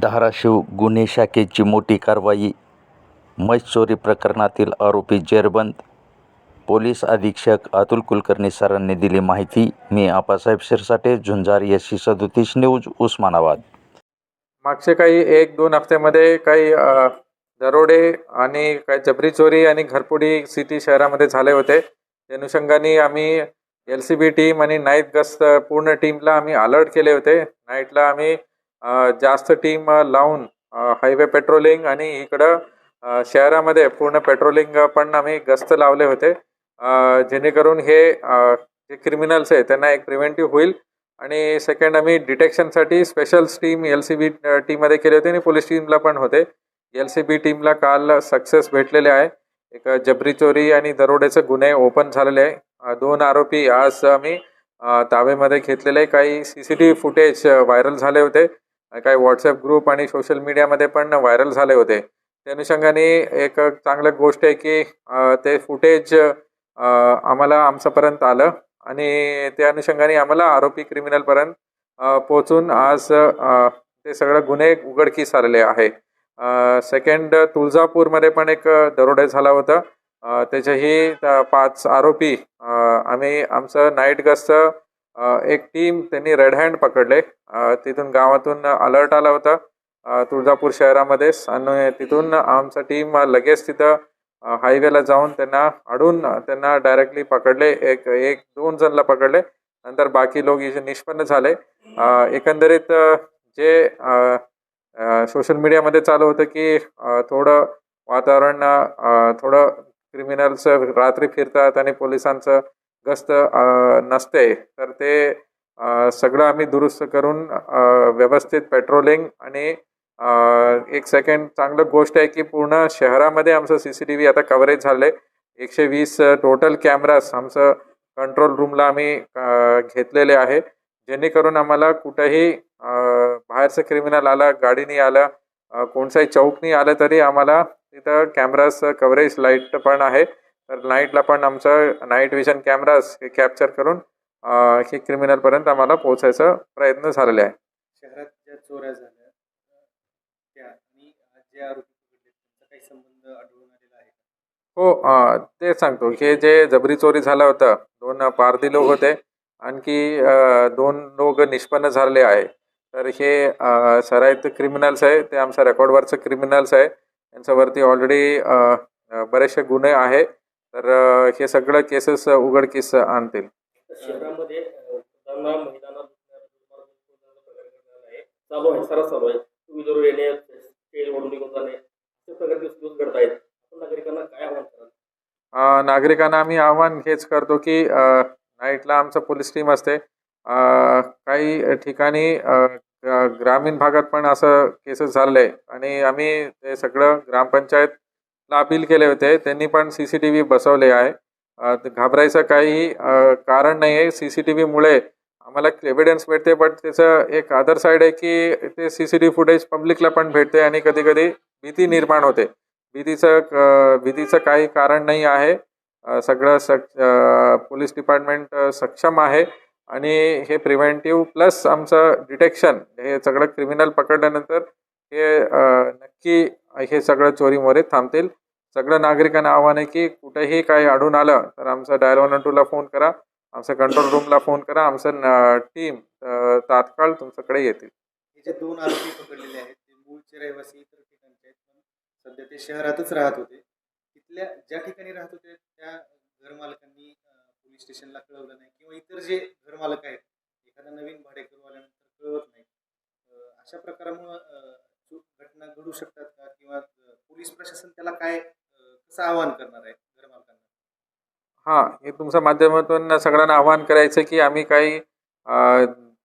धाराशिव गुन्हे शाखेची मोठी कारवाई म्हैस चोरी प्रकरणातील आरोपी जेरबंद पोलीस अधीक्षक अतुल कुलकर्णी सरांनी दिली माहिती. मी आपासाहेब शिरसाटे झुंजार एस सी सदोतीस न्यूज उस्मानाबाद. मागचे काही एक दोन हफ्त्यामध्ये काही दरोडे आणि काही जबरी चोरी आणि घरफोडी सिटी शहरामध्ये झाले होते. त्या अनुषंगाने आम्ही एल सी बी टीम आणि नाईट गस्त पूर्ण टीमला आम्ही अलर्ट केले होते. नाईटला आम्ही जास्त टीम लावून हायवे पेट्रोलिंग आणि इकडं शहरामध्ये पूर्ण पेट्रोलिंग पण आम्ही गस्त लावले होते. जेणेकरून हे जे क्रिमिनल्स आहे त्यांना एक प्रिव्हेंटिव्ह होईल. आणि सेकंड आम्ही डिटेक्शनसाठी special team L C B टीममध्ये केले होते आणि पोलीस टीमला पण होते. एल सी बी टीमला काल सक्सेस भेटलेले आहे. एक जबरी चोरी आणि दरोडेचे गुन्हे ओपन झालेले आहे. दोन आरोपी आज आम्ही अ, ताब्यामध्ये घेतलेले काही C C T V footage viral झाले होते. काही व्हॉट्सअप ग्रुप आणि सोशल मीडियामध्ये पण व्हायरल झाले होते. त्या अनुषंगाने एक चांगलं गोष्ट आहे की ते फुटेज आम्हाला आमच्यापर्यंत आलं आणि त्या अनुषंगाने आम्हाला आरोपी क्रिमिनलपर्यंत पोचून आज ते सगळं गुन्हे उघडकीस आलेले आहे. सेकंड तुळजापूरमध्ये पण एक दरोडे झाला होता. त्याच्याही त्याचेही पाच आरोपी आम्ही आमचं नाईट गस्त एक टीम त्यांनी रेड हँड पकडले. तिथून गावातून अलर्ट आला होता तुळजापूर शहरामध्येच आणि तिथून आमचं टीम लगेच तिथं हायवेला जाऊन त्यांना अडून त्यांना डायरेक्टली पकडले. एक एक दोन जणला पकडले. नंतर बाकी लोक इथे निष्पन्न झाले. एकंदरीत जे सोशल मीडियामध्ये चालू होतं की थोडं वातावरण थोडं क्रिमिनल्स रात्री फिरतात आणि पोलिसांचं गस्त नसते तर ते सगळं आम्ही दुरुस्त करून व्यवस्थित पेट्रोलिंग आणि एक सेकंड चांगलं गोष्ट आहे की पूर्ण शहरामध्ये आमचं सी सी टी व्ही आता कव्हरेज झालं आहे एकशे वीस टोटल कॅमेराज आमचं कंट्रोल रूमला आम्ही घेतलेले आहे. जेणेकरून आम्हाला कुठंही बाहेरचं क्रिमिनल आला गाडीने आला अ, कोणताही चौकनी आलं तरी आम्हाला तिथं कॅमेराज कव्हरेज लाइट पण आहे. तर नाईटला पण आमचं नाईट विजन कॅमेराज हे कॅप्चर करून हे क्रिमिनलपर्यंत आम्हाला पोहोचायचा प्रयत्न झालेला आहे. शहरात ज्या चोऱ्या झाल्या त्या आणि आज जे आरोपी पकडले त्यांचा काही संबंध आढळून आलेला आहे का? हो ते सांगतो. हे जे जबरी चोरी झाला होता दोन पारधी लोक होते आणखी दोन लोक निष्पन्न झालेले आहे. तर हे सराईत क्रिमिनल्स आहे ते आमच्या रेकॉर्डवरचं क्रिमिनल्स आहे. त्यांच्यावरती ऑलरेडी बरेचसे गुन्हे आहे. तर हे सगळं केसेस उघडकीस आणतील. शहरामध्ये नागरिकांना आम्ही आव्हान हेच करतो की नाईटला आमचं पोलीस टीम असते. काही ठिकाणी ग्रामीण भागात पण असं केसेस झालेले आहे आणि आम्ही ते सगळं ग्रामपंचायतला अपील केले होते. त्यांनी पण सी सी टी व्ही बसवले आहे. घाबरायचं काही कारण नाही आहे. सी सी टी व्हीमुळे आम्हाला एव्हिडन्स भेटते बट त्याचं एक अदर साईड आहे की ते सी सी टी फुटेज पब्लिकला पण भेटते आणि कधी कधी भीती निर्माण होते. भीतीचं क- भीतीचं काही कारण नाही आहे. सगळं सक पोलीस डिपार्टमेंट सक्षम आहे. आणि हे प्रिव्हेंटिव्ह प्लस आमचं डिटेक्शन हे सगळं क्रिमिनल पकडल्यानंतर हे नक्की हे सगळं चोरीमोरे थांबतील. सगळं नागरिकांना आव्हान आहे की कुठेही काही आढळून आलं तर आमचं डायल वन टूला फोन करा आमचा कंट्रोल रूमला फोन करा आमचं टीम तात्काळ तुमच्याकडे येतील. जे दोन आरोपी पकडलेले आहेत ते मूळचे रहिवासी इतर ठिकाणचे आहेत पण सध्या ते शहरातच राहत होते. तिथल्या ज्या ठिकाणी राहत होते त्या घरमालकांनी पोलीस स्टेशनला कळवलं नाही किंवा इतर जे घरमालक आहेत एखादा नवीन भाडेकरू आल्यानंतर कळवत नाही. अशा प्रकारामुळं चूक घटना घडू शकतात का? किंवा पोलीस प्रशासन त्याला काय असं आवाहन करणार आहे हां हे तुमच्या माध्यमातून सगळ्यांना आवाहन करायचं की आम्ही काही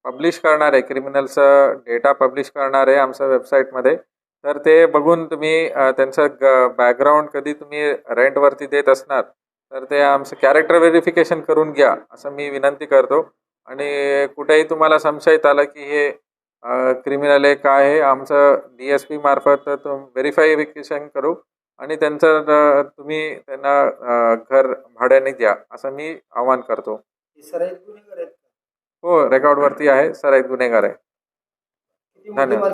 पब्लिश करणार आहे क्रिमिनलचं डेटा पब्लिश करणार आहे आमच्या वेबसाईटमध्ये तर ते बघून तुम्ही त्यांचं ग बॅकग्राऊंड कधी तुम्ही रेंटवरती देत असणार तर ते आमचं कॅरेक्टर व्हेरिफिकेशन करून घ्या असं मी विनंती करतो. आणि कुठेही तुम्हाला संशयित आलं की हे क्रिमिनल आहे काय आहे आमचं डी एस पी मार्फत तुम व्हेरिफायफिकेशन करू. आणि त्यांचं तुम्ही त्यांना घर भाड्याने द्या असं मी आवाहन करतो हे सराईत? हो रेकॉर्डवरती आहे सर एक गुन्हेगार आहे धन्यवाद.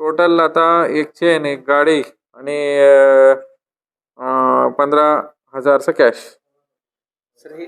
टोटल आता एक चेन एक गाडी आणि पंधरा हजारचं कॅश सर हे